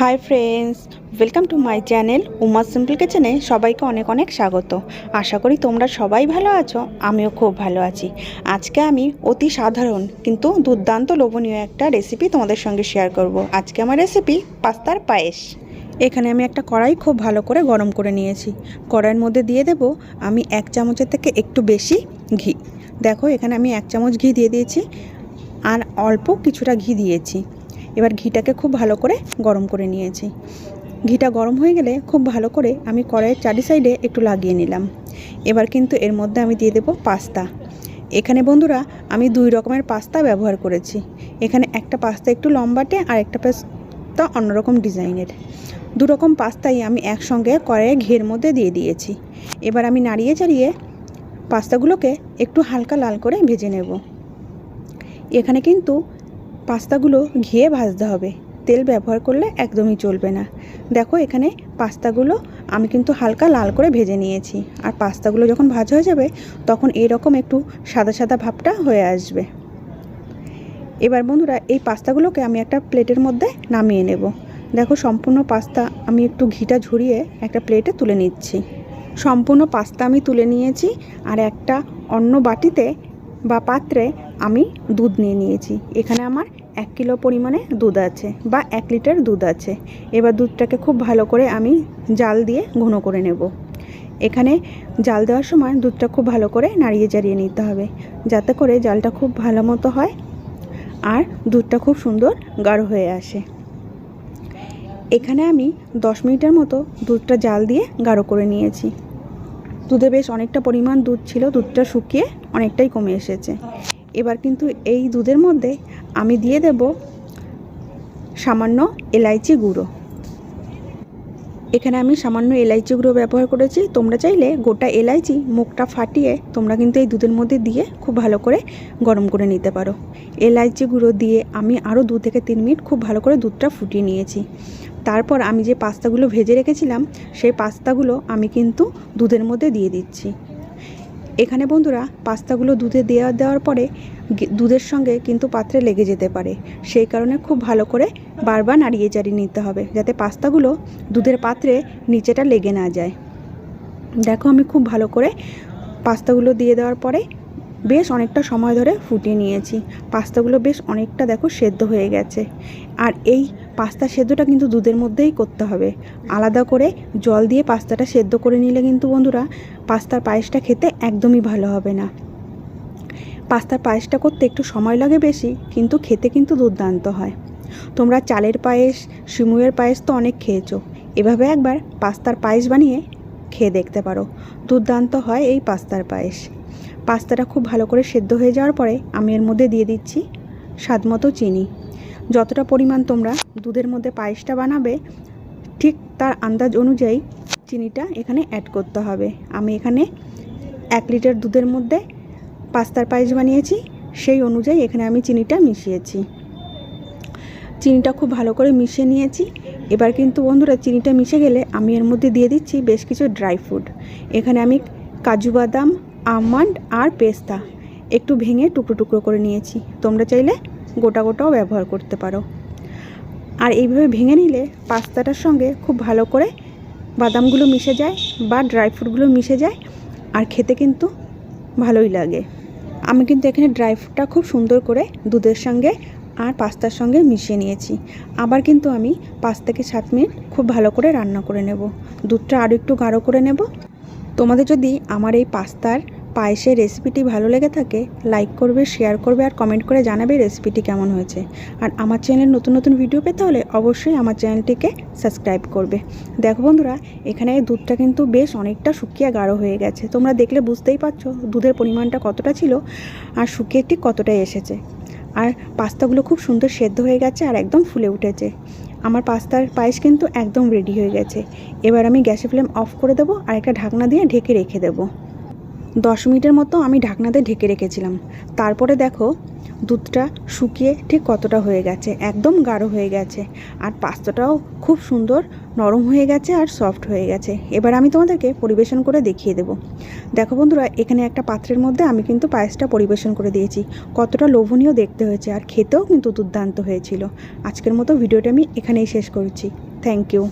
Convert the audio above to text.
Hi friends welcome to my channel Uma simple কিচেনে সবাইকে অনেক অনেক স্বাগত। আশা করি তোমরা সবাই ভালো আছো, আমিও খুব ভালো আছি। আজকে আমি অতি সাধারণ কিন্তু দুর্দান্ত লোভনীয় একটা রেসিপি তোমাদের সঙ্গে শেয়ার করব। আজকে আমার রেসিপি পাস্তার পায়েস। এখানে আমি একটা কড়াই খুব ভালো করে গরম করে নিয়েছি। কড়াইয়ের মধ্যে দিয়ে দেব আমি এক চামচের থেকে একটু বেশি ঘি। দেখো এখানে আমি এক চামচ ঘি দিয়ে দিয়েছি আর অল্প কিছুটা ঘি দিয়েছি। এবার ঘিটাকে খুব ভালো করে গরম করে নিয়েছি। ঘিটা গরম হয়ে গেলে খুব ভালো করে আমি কড়াইয়ের চারি সাইডে একটু লাগিয়ে নিলাম। এবার কিন্তু এর মধ্যে আমি দিয়ে দেবো পাস্তা। এখানে বন্ধুরা, আমি দুই রকমের পাস্তা ব্যবহার করেছি। এখানে একটা পাস্তা একটু লম্বাটে আর একটা পাস্তা অন্যরকম ডিজাইনের। দু রকম পাস্তাই আমি একসঙ্গে কড়াইয়ে ঘের মধ্যে দিয়ে দিয়েছি। এবার আমি নাড়িয়ে চাড়িয়ে পাস্তাগুলোকে একটু হালকা লাল করে ভেজে নেব। এখানে কিন্তু পাস্তাগুলো ঘিয়ে ভাজতে হবে। তেল ব্যবহার করলে একদমই চলবে না। দেখো এখানে পাস্তাগুলো আমি কিন্তু হালকা লাল করে ভেজে নিয়েছি। আর পাস্তাগুলো যখন ভাজা হয়ে যাবে, তখন এরকম একটু সাদা সাদা ভাবটা হয়ে আসবে। এবার বন্ধুরা, এই পাস্তাগুলোকে আমি একটা প্লেটের মধ্যে নামিয়ে নেব। দেখো সম্পূর্ণ পাস্তা আমি একটু ঘিটা ঝরিয়ে একটা প্লেটে তুলে নিচ্ছি। সম্পূর্ণ পাস্তা আমি তুলে নিয়েছি, আর একটা অন্য বাটিতে বা পাত্রে আমি দুধ নিয়ে নিয়েছি। এখানে আমার এক কিলো পরিমাণে দুধ আছে বা এক লিটার দুধ আছে। এবার দুধটাকে খুব ভালো করে আমি জাল দিয়ে ঘন করে নেব। এখানে জাল দেওয়ার সময় দুধটা খুব ভালো করে নাড়িয়ে চাড়িয়ে নিতে হবে। যাতে করে জালটা খুব ভালো মতো হয় আর দুধটা খুব সুন্দর গাঢ় হয়ে আসে। এখানে আমি দশ মিনিটের মতো দুধটা জাল দিয়ে গাঢ় করে নিয়েছি। দুধে বেশ অনেকটা পরিমাণ দুধ ছিল, দুধটা শুকিয়ে অনেকটাই কমে এসেছে। এবার কিন্তু এই দুধের মধ্যে আমি দিয়ে দেব সামান্য এলাইচি গুঁড়ো। এখানে আমি সামান্য এলাইচি গুঁড়ো ব্যবহার করেছি। তোমরা চাইলে গোটা এলাইচি মুখটা ফাটিয়ে তোমরা কিন্তু এই দুধের মধ্যে দিয়ে খুব ভালো করে গরম করে নিতে পারো। এলাইচি গুঁড়ো দিয়ে আমি আরও দু থেকে তিন মিনিট খুব ভালো করে দুধটা ফুটিয়ে নিয়েছি। তারপর আমি যে পাস্তাগুলো ভেজে রেখেছিলাম, সেই পাস্তাগুলো আমি কিন্তু দুধের মধ্যে দিয়ে দিচ্ছি। এখানে বন্ধুরা পাস্তাগুলো দুধে দেওয়া দেওয়ার পরে দুধের সঙ্গে কিন্তু পাত্রে লেগে যেতে পারে। সেই কারণে খুব ভালো করে বারবার নাড়িয়ে চাড়িয়ে নিতে হবে, যাতে পাস্তাগুলো দুধের পাত্রে নিচেটা লেগে না যায়। দেখো আমি খুব ভালো করে পাস্তাগুলো দিয়ে দেওয়ার পরে বেশ অনেকটা সময় ধরে ফুটিয়ে নিয়েছি। পাস্তাগুলো বেশ অনেকটা দেখো সেদ্ধ হয়ে গেছে। আর এই পাস্তা সেদ্ধটা কিন্তু দুধের মধ্যেই করতে হবে। আলাদা করে জল দিয়ে পাস্তাটা সেদ্ধ করে নিলে কিন্তু বন্ধুরা পাস্তার পায়েসটা খেতে একদমই ভালো হবে না। পাস্তার পায়েসটা করতে একটু সময় লাগে বেশি, কিন্তু খেতে কিন্তু দুর্দান্ত হয়। তোমরা চালের পায়েস, শিমুয়ের পায়েস তো অনেক খেয়েছো। এভাবে একবার পাস্তার পায়েস বানিয়ে খেয়ে দেখতে পারো। দুর্দান্ত হয় এই পাস্তার পায়েস। পাস্তাটা খুব ভালো করে সেদ্ধ হয়ে যাওয়ার পরে আমি এর মধ্যে দিয়ে দিচ্ছি স্বাদ মতো চিনি। যতটা পরিমাণ তোমরা দুধের মধ্যে পায়েসটা বানাবে, ঠিক তার আন্দাজ অনুযায়ী চিনিটা এখানে অ্যাড করতে হবে। আমি এখানে এক লিটার দুধের মধ্যে পাস্তার পায়েস বানিয়েছি, সেই অনুযায়ী এখানে আমি চিনিটা মিশিয়েছি। চিনিটা খুব ভালো করে মিশিয়ে নিয়েছি। এবার কিন্তু বন্ধুরা, চিনিটা মিশে গেলে আমি এর মধ্যে দিয়ে দিচ্ছি বেশ কিছু ড্রাই ফ্রুট এখানে আমি কাজু বাদাম আমন্ড আর পেস্তা। একটু ভেঙে টুকরো টুকরো করে নিয়েছি। তোমরা চাইলে গোটা গোটাও ব্যবহার করতে পারো। আর এইভাবে ভেঙে নিলে পাস্তাটার সঙ্গে খুব ভালো করে বাদামগুলো মিশে যায় বা ড্রাই ফ্রুটগুলো মিশে যায় আর খেতে কিন্তু ভালোই লাগে। আমি কিন্তু এখানে ড্রাই ফ্রুটটা খুব সুন্দর করে দুধের সঙ্গে আর পাস্তার সঙ্গে মিশিয়ে নিয়েছি। আবার কিন্তু আমি পাঁচ থেকে সাত মিনিট খুব ভালো করে রান্না করে নেব। দুধটা আরও একটু গাঢ় করে নেব। তোমাদের যদি আমার এই পাস্তার পায়েসের রেসিপিটি ভালো লেগে থাকে লাইক করবে শেয়ার করবে আর কমেন্ট করে জানাবে রেসিপিটি কেমন হয়েছে। আর আমার চ্যানেলে নতুন নতুন ভিডিও পেতে হলে অবশ্যই আমার চ্যানেলটিকে সাবস্ক্রাইব করবে। দেখো বন্ধুরা, এখানে দুধটা কিন্তু বেশ অনেকটা শুকিয়ে গাঢ় হয়ে গেছে। তোমরা দেখলে বুঝতেই পারছ দুধের পরিমাণটা কতটা ছিল আর শুকিয়ে ঠিক কতটাই এসেছে। আর পাস্তাগুলো খুব সুন্দর সেদ্ধ হয়ে গেছে আর একদম ফুলে উঠেছে। আমার পাস্তার পায়েস কিন্তু একদম রেডি হয়ে গেছে। এবার আমি গ্যাসের ফ্লেম অফ করে দেবো আর একটা ঢাকনা দিয়ে ঢেকে রেখে দেবো। দশ মিনিটের মতো আমি ঢাকনাতে ঢেকে রেখেছিলাম। তারপরে দেখো, দুধটা শুকিয়ে ঠিক কতটা হয়ে গেছে, একদম গাঢ় হয়ে গেছে। আর পাস্তাটাও খুব সুন্দর নরম হয়ে গেছে আর সফট হয়ে গেছে। এবার আমি তোমাদেরকে পরিবেশন করে দেখিয়ে দেবো। দেখো বন্ধুরা, এখানে একটা পাত্রের মধ্যে আমি কিন্তু পায়েসটা পরিবেশন করে দিয়েছি। কতটা লোভনীয় দেখতে হয়েছে আর খেতেও কিন্তু দুর্দান্ত হয়েছিল। আজকের মতো ভিডিওটা আমি এখানেই শেষ করছি। Thank you